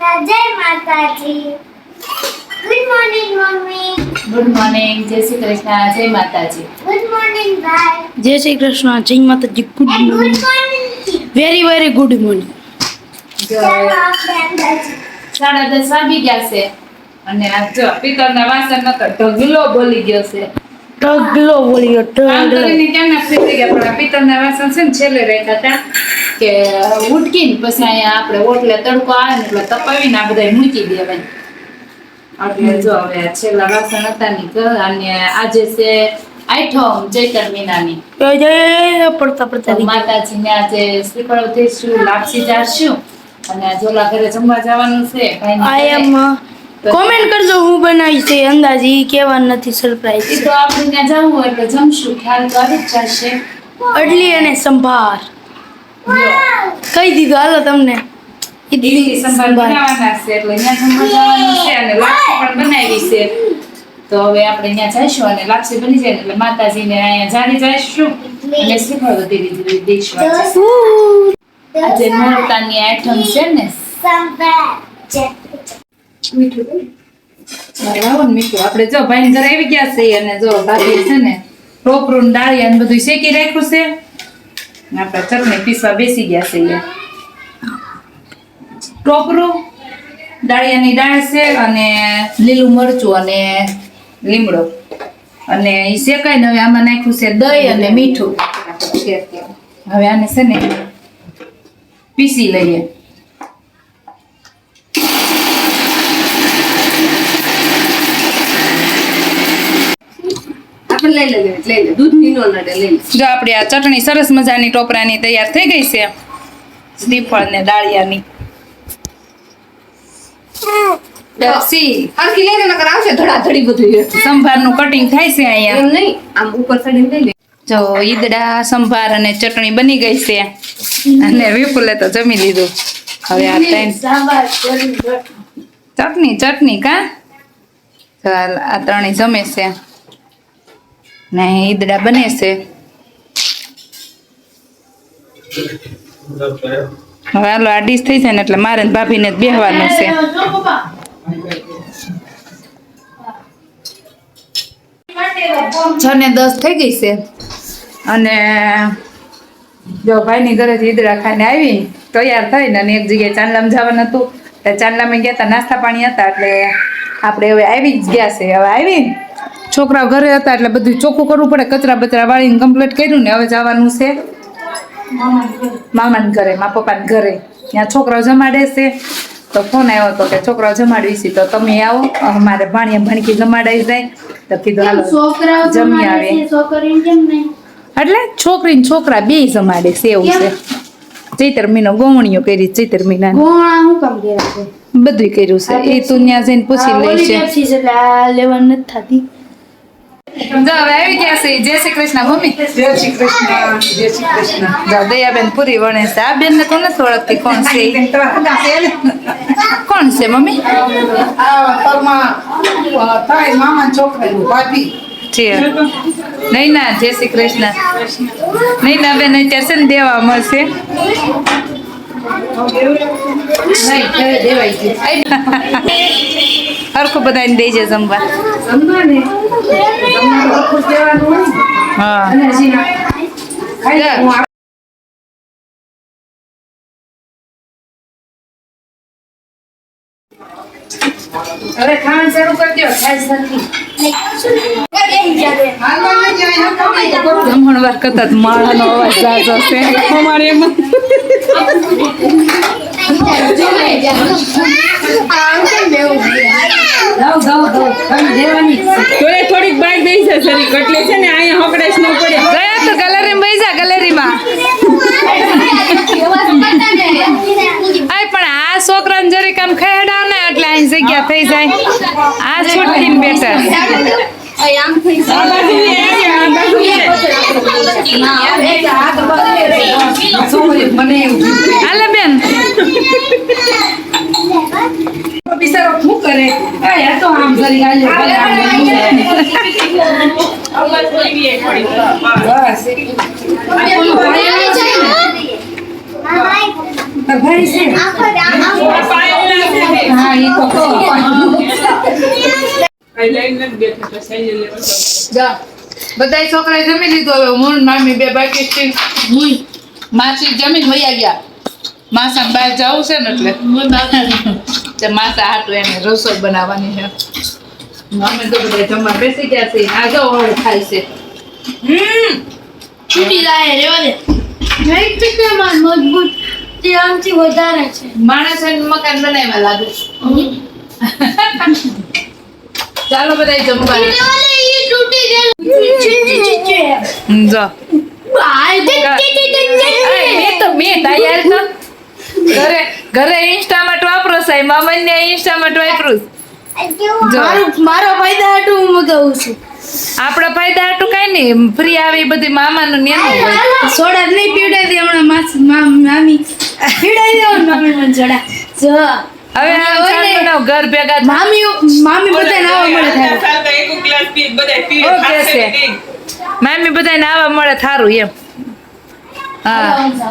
કૃષ્ણ જય Mataji. Good morning mummy. Good morning જય શ્રી કૃષ્ણ જય માતાજી. ગુડ મોર્નિંગ ભાઈ. જય શ્રી કૃષ્ણ જય Mataji good good morning morning very very good morning. સાડા દસ વાગી ગયા છે. અને આ જો પિત્તળના વાસણ નતો ઢગલો બોલી ગયો છે. ટગલો બોલ્યો આમ ટગલો કરીને કેમ ના ફ્રી થઈ ગયા પણ આ પિત્તળના વાસણ છે ને છેલ્લે રાખ્યા હતા. કે ઉટકીને પછી અહીંયા આપણે ઓટલે તડકો આવે ને એટલે તપાવીને આ બધા મૂકી દેવાય એટલે જો હવે છેલ્લા વાસણ હતા ની અને આજે છે આઠમ ચૈતર મહિનાની. જય જય પડતા પડતા માતાજીને આજે શ્રીફળ ઉધીશું લાપસી ચારશું અને જોલા ઝોલા ઘરે જમવા જવાનું છે કોમેન્ટ કરજો હું બનાવી છે અંદાજી એ કહેવાનું નથી ઈ સરપ્રાઈઝ તો આપણે ત્યાં જવું હોય એટલે જમશું ખ્યાલ તો આવી જ જશે. અડલી અને સંભાર. કહી દીધું? હાલો તમને. ઈડલી સંભાર બનાવવાના છે એટલે ત્યાં જમવા જવાનું છે અને લાપસી પણ બનાવી છે. તો હવે આપણે ત્યાં જઈશું અને લાપસી બની જાય ને એટલે માતાજીને અહીંયા જાણી જઈશું. અને શ્રીફળ ઉધીરી દઈશું આજે. આજે નોરતાની આઠમ છે ને. મીઠું આપણે જો ભાઈ ઘરે આવી ગયા છે અને જો ભાભી છે ને ટોપરું ડાળી ડાળિયા ને બધું શેકી રાખ્યું છે. આપણે ચટણી પીસવા બેસી ગયા છે અહીંયા. ટોપરું દાળિયાની દાળ છે અને લીલું મરચું અને લીમડો. અને એ શેકાય ને હવે આમાં નાખ્યું છે દહીં અને મીઠું. હવે આને છે ને પીસી લઈએ. લઈ લેજો લઈ લે દૂધ નીનો નડે લઈ લે. જો આપણી આ ચટણી સરસ મજાની ટોપરાની તૈયાર થઈ ગઈ છે. શ્રીફળ ને ડાળિયાની સી હરખી લઈ લે નકર આવશે ધડાધડી બધું સંભારનું કટિંગ થાય છે અહીંયા. એમ નહીં આમ ઉપર ચડીને લઈ લે. જો ઈદડા સંભાર અને ચટણી બની ગઈ છે. અને વિપુલે તો જમી લીધું. હવે આ ત્રણ ચટણી ચટણી. કા? ચાલ આ ત્રણેય જમે છે. ને ઈદડા બને છે. હવે હાલો, આ ડીશ થઈ જાય ને એટલે મારે ભાભીને જ બેહવાનું છે. છ ને દસ થઈ ગઈ છે. અને જો ભાઈની ઘરેથી ઈદડા ખાઈને આવી, તૈયાર થઈને અને એક જગ્યાએ ચાંદલામાં જવાનું હતું. એટલે ચાંદલામાં ગયા હતા નાસ્તા પાણી હતા, એટલે આપણે હવે આવી જ ગયા છે. હવે આવી? છોકરાઓ ઘરે હતા એટલે બધું ચોખ્ખું કરવું પડે કચરા બચરા વાળીને કમ્પ્લીટ કર્યું ને હવે જવાનું છે મામાને ઘરે. મા પપ્પાને ઘરે. ત્યાં છોકરાઓ જમાડે છે. તો ફોન આવ્યો હતો કે છોકરાઓ જમાડવી છે તો તમે આવો. અમારે ભાણિયા ભણકી જમાડાઈ જાય. તો કીધું હાલો જમી આવે એટલે છોકરી ને છોકરા બે જમાડે છે એવું છે. ચૈતર મહિનો ગોવણીઓ કરી ચૈતર મહિના બધું કર્યું છે? એ તું ત્યાં જઈને પૂછી લઈશ લેવાની નથી થતી. હવે આવી ગયા છે જય શ્રી કૃષ્ણ મમ્મી જય શ્રી કૃષ્ણ જય શ્રી કૃષ્ણ દયાબેન પૂરી વણે છે આ બેન ને કોને ઓળખતી કોણ છે કોણ છે મમ્મી નહીં ના જય શ્રી કૃષ્ણ નહીં ના બેન અત્યારે છે ને દેવા મળશે હરખું બધાને દઈ છે જમવા. હા. જા. હવે ખાવાનું શરૂ કરી દો ખાઈ નથી જમણ વાર કરતા માળાનો અવાજ જાજો છે. અમારે એમાં તોય થોડીક બાર દઈ છે સરી કટલે છે ને અહીંયા હકડાશ ન પડે. ગયા તો ગેલેરીમાં બેસી જા ગેલેરીમાં આય પણ આ છોકરાને જરીક આમ ખેડાવ ને એટલે અહીં જગ્યા થઈ જાય. આ છૂટકીને બેટર આમ થઈ આ બાજુ એ આ બાજુ એ. મને એવું હાલે બેન બિચારો શું કરે આ સરી આલ્યો બસ હા દામ આખો હા ઈ તો બધાય છોકરાએ જમી લીધું હવે. હું મામી બે બાકી છે. માસી જમીન વયા ગયા. માસા બહાર જવું છે ને એટલે. તે માસા હાટું એને રસોઈ બનાવવાની છે. અમે તો બધા જમવા બેસી ગયા છે આ જો ઓળ ખાય છે. છૂટી જાય રેવા દે. નહીં ચિકનમાં મજબૂત. તે આમથી વધારે છે. માણસ એને મકાન બનાવવા લાગે ચાલો બધા જમવા જો. મેં તૈયાર તો. ઘરે ઘરે ઇન્સ્ટામાં વાપરો સાહેબ મામાને ઇન્સ્ટામાં વાપરું મારું મારો ફાયદા હાટું હું મગાવું છું. આપણા ફાયદા હાટું કઈ નહીં ફ્રી આવી બધી મામાનું નેનું સોડા જ નહીં પીવડાવી દે હમણાં માસ મા- મામી. પીવડાવી દેવાનું મામી મને જોડા જો. હવે આ ઘર ભેગા. મામી મામી બધા નાવા મળે થાય ઓકે છે. મામી બધા નાવા મળે થારું એમ. હા.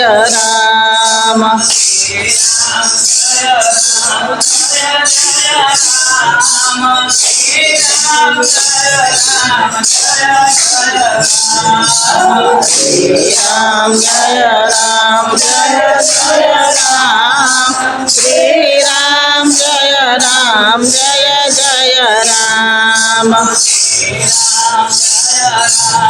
जय Ram Shri Ram Jaya Ram Jaya Jaya Ram Shri Ram Jaya Ram Jaya Jaya Ram Shri Ram Jaya Ram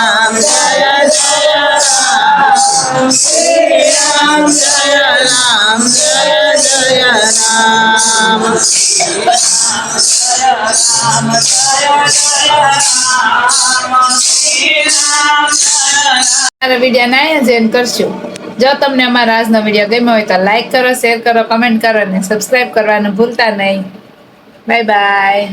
Ram જય રામ કરશું. જો તમને અમારા આજનો વીડિયો ગમ્યો હોય તો લાઈક કરો શેર કરો કમેન્ટ કરો અને સબસ્ક્રાઈબ કરવાનું ભૂલતા નહીં. Bye bye